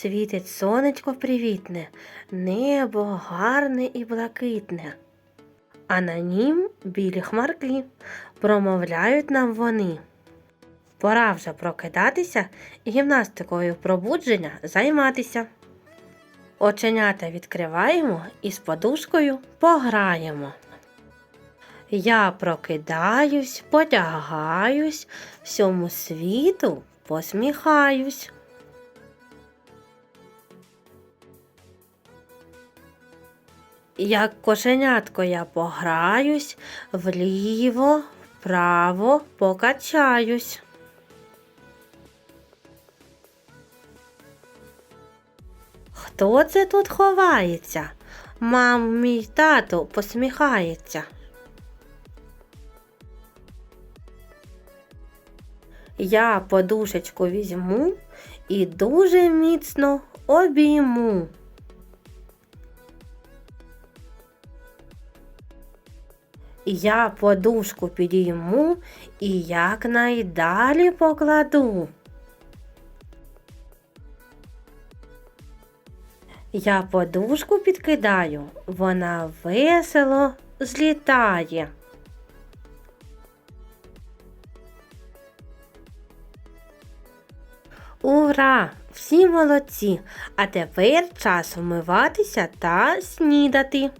світить сонечко привітне, небо гарне і блакитне. А на нім білі хмарки, промовляють нам вони. Пора вже прокидатися і гімнастикою пробудження займатися. Оченята відкриваємо і з подушкою пограємо. Я прокидаюсь, потягаюсь, всьому світу посміхаюсь. Як кошенятко я пограюсь, вліво, вправо покачаюсь. Хто це тут ховається? Мам, мій тато посміхається. Я подушечку візьму і дуже міцно обійму. Я подушку підійму і якнайдалі покладу. Я подушку підкидаю, вона весело злітає. Ура! Всі молодці! А тепер час вмиватися та снідати.